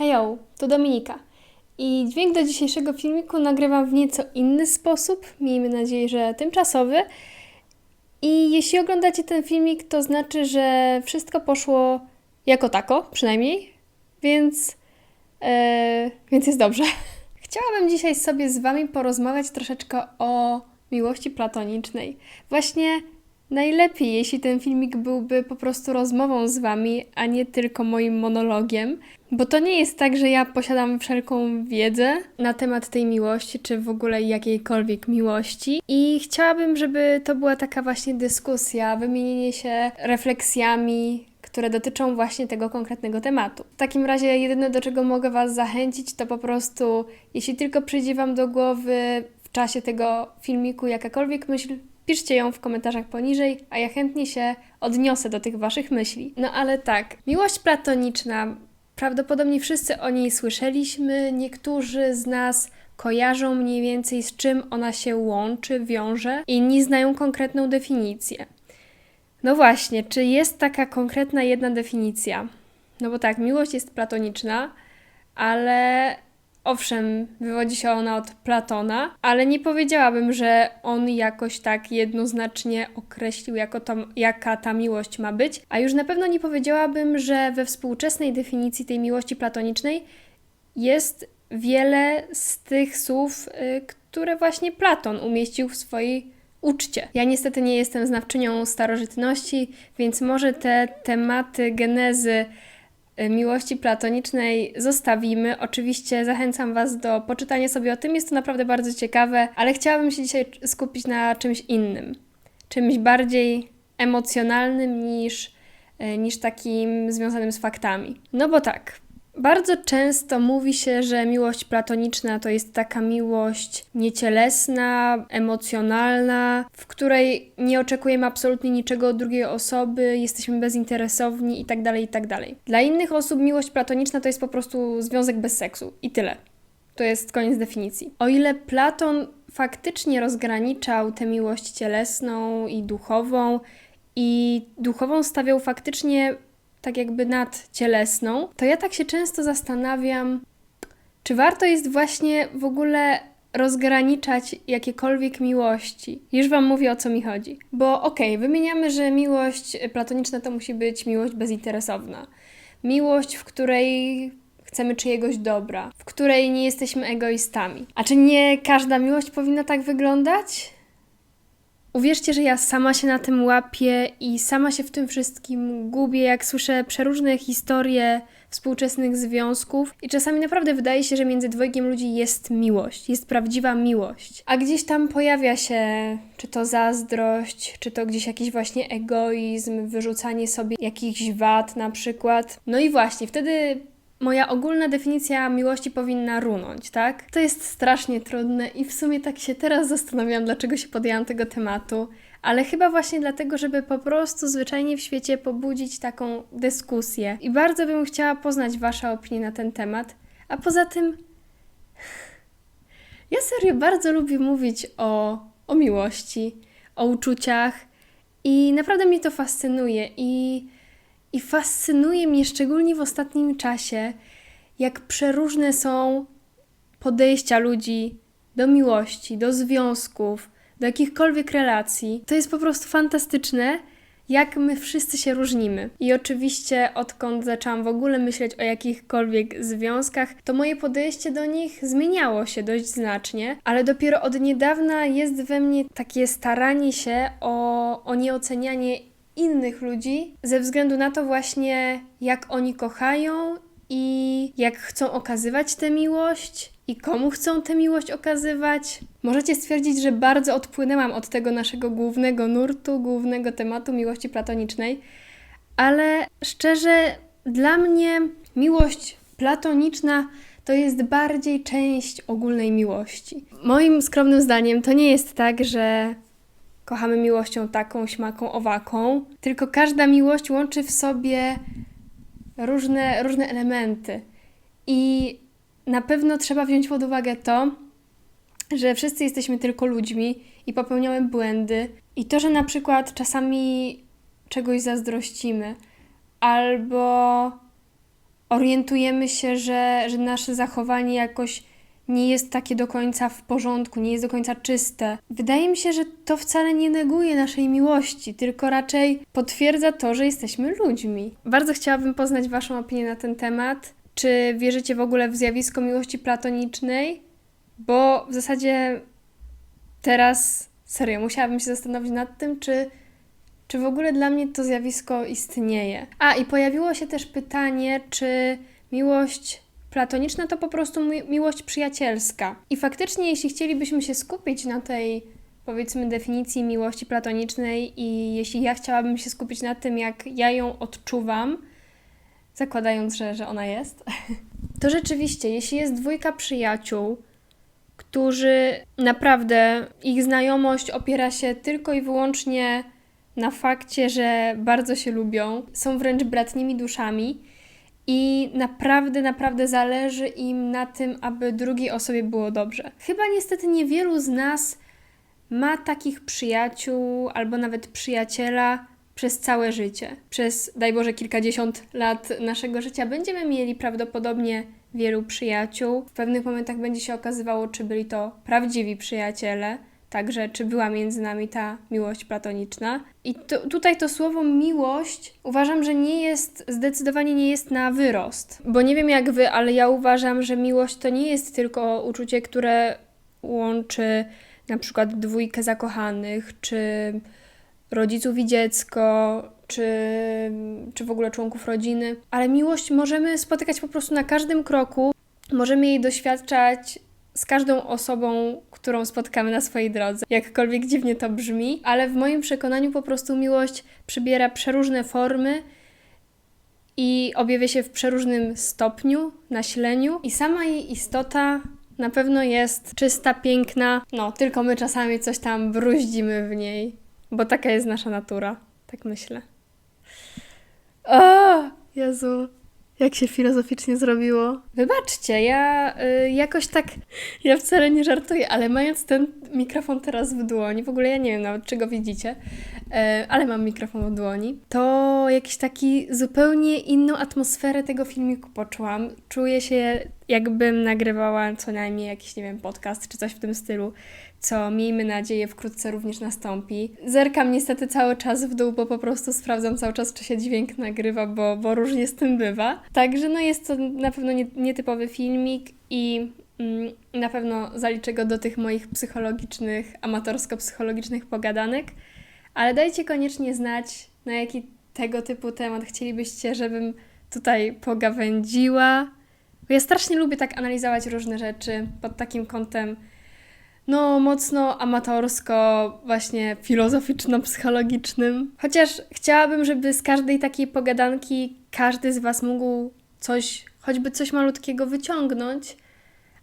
Hejo, to Dominika. I dźwięk do dzisiejszego filmiku nagrywam w nieco inny sposób, miejmy nadzieję, że tymczasowy. I jeśli oglądacie ten filmik, to znaczy, że wszystko poszło jako tako, przynajmniej, więc, e, więc jest dobrze. Chciałabym dzisiaj sobie z Wami porozmawiać troszeczkę o miłości platonicznej. Właśnie najlepiej, jeśli ten filmik byłby po prostu rozmową z Wami, a nie tylko moim monologiem, bo to nie jest tak, że ja posiadam wszelką wiedzę na temat tej miłości, czy w ogóle jakiejkolwiek miłości. I chciałabym, żeby to była taka właśnie dyskusja, wymienienie się refleksjami, które dotyczą właśnie tego konkretnego tematu. W takim razie jedyne, do czego mogę Was zachęcić, to po prostu, jeśli tylko przyjdzie Wam do głowy w czasie tego filmiku jakakolwiek myśl, piszcie ją w komentarzach poniżej, a ja chętnie się odniosę do tych Waszych myśli. No ale tak, miłość platoniczna, prawdopodobnie wszyscy o niej słyszeliśmy, niektórzy z nas kojarzą mniej więcej z czym ona się łączy, wiąże, inni znają konkretną definicję. No właśnie, czy jest taka konkretna jedna definicja? No bo tak, miłość jest platoniczna, ale owszem, wywodzi się ona od Platona, ale nie powiedziałabym, że on jakoś tak jednoznacznie określił, jako to, jaka ta miłość ma być, a już na pewno nie powiedziałabym, że we współczesnej definicji tej miłości platonicznej jest wiele z tych słów, y, które właśnie Platon umieścił w swojej uczcie. Ja niestety nie jestem znawczynią starożytności, więc może te tematy genezy miłości platonicznej zostawimy. Oczywiście zachęcam Was do poczytania sobie o tym, jest to naprawdę bardzo ciekawe, ale chciałabym się dzisiaj skupić na czymś innym, czymś bardziej emocjonalnym niż, y, niż takim związanym z faktami. No bo tak, bardzo często mówi się, że miłość platoniczna to jest taka miłość niecielesna, emocjonalna, w której nie oczekujemy absolutnie niczego od drugiej osoby, jesteśmy bezinteresowni itd., tak itd. Tak Dla innych osób miłość platoniczna to jest po prostu związek bez seksu i tyle. To jest koniec definicji. O ile Platon faktycznie rozgraniczał tę miłość cielesną i duchową, i duchową stawiał faktycznie tak jakby nadcielesną, to ja tak się często zastanawiam, czy warto jest właśnie w ogóle rozgraniczać jakiekolwiek miłości. Już Wam mówię o co mi chodzi. Bo okej, okay, wymieniamy, że miłość platoniczna to musi być miłość bezinteresowna. Miłość, w której chcemy czyjegoś dobra, w której nie jesteśmy egoistami. A czy nie każda miłość powinna tak wyglądać? Uwierzcie, że ja sama się na tym łapię i sama się w tym wszystkim gubię, jak słyszę przeróżne historie współczesnych związków i czasami naprawdę wydaje się, że między dwojgiem ludzi jest miłość, jest prawdziwa miłość. A gdzieś tam pojawia się czy to zazdrość, czy to gdzieś jakiś właśnie egoizm, wyrzucanie sobie jakichś wad na przykład. No i właśnie, wtedy moja ogólna definicja miłości powinna runąć, tak? To jest strasznie trudne i w sumie tak się teraz zastanawiam, dlaczego się podjęłam tego tematu, ale chyba właśnie dlatego, żeby po prostu zwyczajnie w świecie pobudzić taką dyskusję. I bardzo bym chciała poznać Wasze opinie na ten temat. A poza tym, ja serio bardzo lubię mówić o, o miłości, o uczuciach i naprawdę mnie to fascynuje i i fascynuje mnie szczególnie w ostatnim czasie, jak przeróżne są podejścia ludzi do miłości, do związków, do jakichkolwiek relacji. To jest po prostu fantastyczne, jak my wszyscy się różnimy. I oczywiście, odkąd zaczęłam w ogóle myśleć o jakichkolwiek związkach, to moje podejście do nich zmieniało się dość znacznie, ale dopiero od niedawna jest we mnie takie staranie się o, o nieocenianie innych ludzi ze względu na to właśnie, jak oni kochają i jak chcą okazywać tę miłość i komu chcą tę miłość okazywać. Możecie stwierdzić, że bardzo odpłynęłam od tego naszego głównego nurtu, głównego tematu miłości platonicznej, ale szczerze, dla mnie miłość platoniczna to jest bardziej część ogólnej miłości. Moim skromnym zdaniem to nie jest tak, że kochamy miłością taką, śmaką, owaką, tylko każda miłość łączy w sobie różne, różne elementy. I na pewno trzeba wziąć pod uwagę to, że wszyscy jesteśmy tylko ludźmi i popełniamy błędy. I to, że na przykład czasami czegoś zazdrościmy, albo orientujemy się, że, że nasze zachowanie jakoś nie jest takie do końca w porządku, nie jest do końca czyste. Wydaje mi się, że to wcale nie neguje naszej miłości, tylko raczej potwierdza to, że jesteśmy ludźmi. Bardzo chciałabym poznać Waszą opinię na ten temat. Czy wierzycie w ogóle w zjawisko miłości platonicznej? Bo w zasadzie teraz serio musiałabym się zastanowić nad tym, czy, czy w ogóle dla mnie to zjawisko istnieje. A i pojawiło się też pytanie, czy miłość platoniczna to po prostu mi- miłość przyjacielska. I faktycznie, jeśli chcielibyśmy się skupić na tej powiedzmy definicji miłości platonicznej i jeśli ja chciałabym się skupić na tym, jak ja ją odczuwam, zakładając, że, że ona jest, to rzeczywiście, jeśli jest dwójka przyjaciół, którzy naprawdę ich znajomość opiera się tylko i wyłącznie na fakcie, że bardzo się lubią, są wręcz bratnimi duszami i naprawdę, naprawdę zależy im na tym, aby drugiej osobie było dobrze. Chyba niestety niewielu z nas ma takich przyjaciół albo nawet przyjaciela przez całe życie. Przez, daj Boże, kilkadziesiąt lat naszego życia będziemy mieli prawdopodobnie wielu przyjaciół. W pewnych momentach będzie się okazywało, czy byli to prawdziwi przyjaciele, także czy była między nami ta miłość platoniczna. I tutaj to słowo miłość uważam, że nie jest, zdecydowanie nie jest na wyrost. Bo nie wiem jak wy, ale ja uważam, że miłość to nie jest tylko uczucie, które łączy na przykład dwójkę zakochanych, czy rodziców i dziecko, czy, czy w ogóle członków rodziny. Ale miłość możemy spotykać po prostu na każdym kroku. Możemy jej doświadczać z każdą osobą, którą spotkamy na swojej drodze. Jakkolwiek dziwnie to brzmi, ale w moim przekonaniu po prostu miłość przybiera przeróżne formy i objawia się w przeróżnym stopniu, nasileniu, i sama jej istota na pewno jest czysta, piękna. No, tylko my czasami coś tam bruździmy w niej, bo taka jest nasza natura. Tak myślę. O, Jezu, jak się filozoficznie zrobiło. Wybaczcie, ja y, jakoś tak, ja wcale nie żartuję, ale mając ten mikrofon teraz w dłoni, w ogóle ja nie wiem nawet, czy go widzicie, y, ale mam mikrofon w dłoni, to jakiś taki zupełnie inną atmosferę tego filmiku poczułam. Czuję się, jakbym nagrywała co najmniej jakiś, nie wiem, podcast czy coś w tym stylu co miejmy nadzieję wkrótce również nastąpi. Zerkam niestety cały czas w dół, bo po prostu sprawdzam cały czas, czy się dźwięk nagrywa, bo, bo różnie z tym bywa. Także no jest to na pewno nie, nietypowy filmik i mm, na pewno zaliczę go do tych moich psychologicznych, amatorsko-psychologicznych pogadanek, ale dajcie koniecznie znać, na jaki tego typu temat chcielibyście, żebym tutaj pogawędziła. Ja strasznie lubię tak analizować różne rzeczy pod takim kątem no mocno amatorsko, właśnie filozoficzno-psychologicznym. Chociaż chciałabym, żeby z każdej takiej pogadanki każdy z Was mógł coś, choćby coś malutkiego wyciągnąć.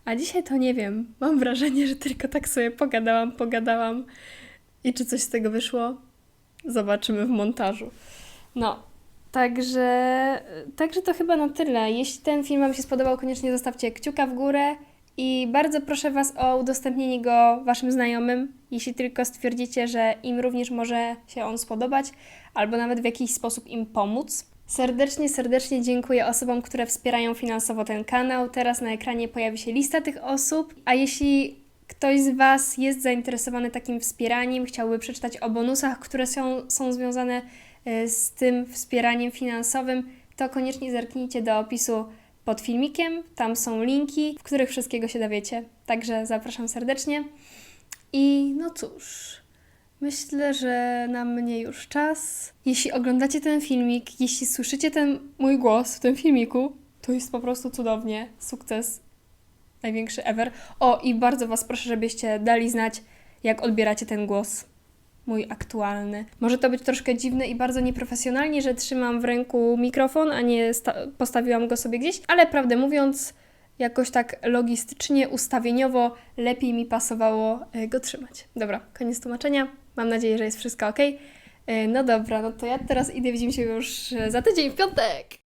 A dzisiaj to nie wiem. Mam wrażenie, że tylko tak sobie pogadałam, pogadałam. I czy coś z tego wyszło? Zobaczymy w montażu. No, także, także to chyba na tyle. Jeśli ten film Wam się spodobał, koniecznie zostawcie kciuka w górę. I bardzo proszę Was o udostępnienie go Waszym znajomym, jeśli tylko stwierdzicie, że im również może się on spodobać, albo nawet w jakiś sposób im pomóc. Serdecznie, serdecznie dziękuję osobom, które wspierają finansowo ten kanał. Teraz na ekranie pojawi się lista tych osób, a jeśli ktoś z Was jest zainteresowany takim wspieraniem, chciałby przeczytać o bonusach, które są, są związane e, z tym wspieraniem finansowym, to koniecznie zerknijcie do opisu pod filmikiem. Tam są linki, w których wszystkiego się dowiecie. Także zapraszam serdecznie. I no cóż, myślę, że na mnie już czas. Jeśli oglądacie ten filmik, jeśli słyszycie ten mój głos w tym filmiku, to jest po prostu cudownie. Sukces największy ever. O, i bardzo Was proszę, żebyście dali znać, jak odbieracie ten głos mój aktualny. Może to być troszkę dziwne i bardzo nieprofesjonalnie, że trzymam w ręku mikrofon, a nie postawiłam go sobie gdzieś, ale prawdę mówiąc, jakoś tak logistycznie, ustawieniowo lepiej mi pasowało e, go trzymać. Dobra, koniec tłumaczenia. Mam nadzieję, że jest wszystko ok. No dobra, no to ja teraz idę, widzimy się już e, za tydzień w piątek.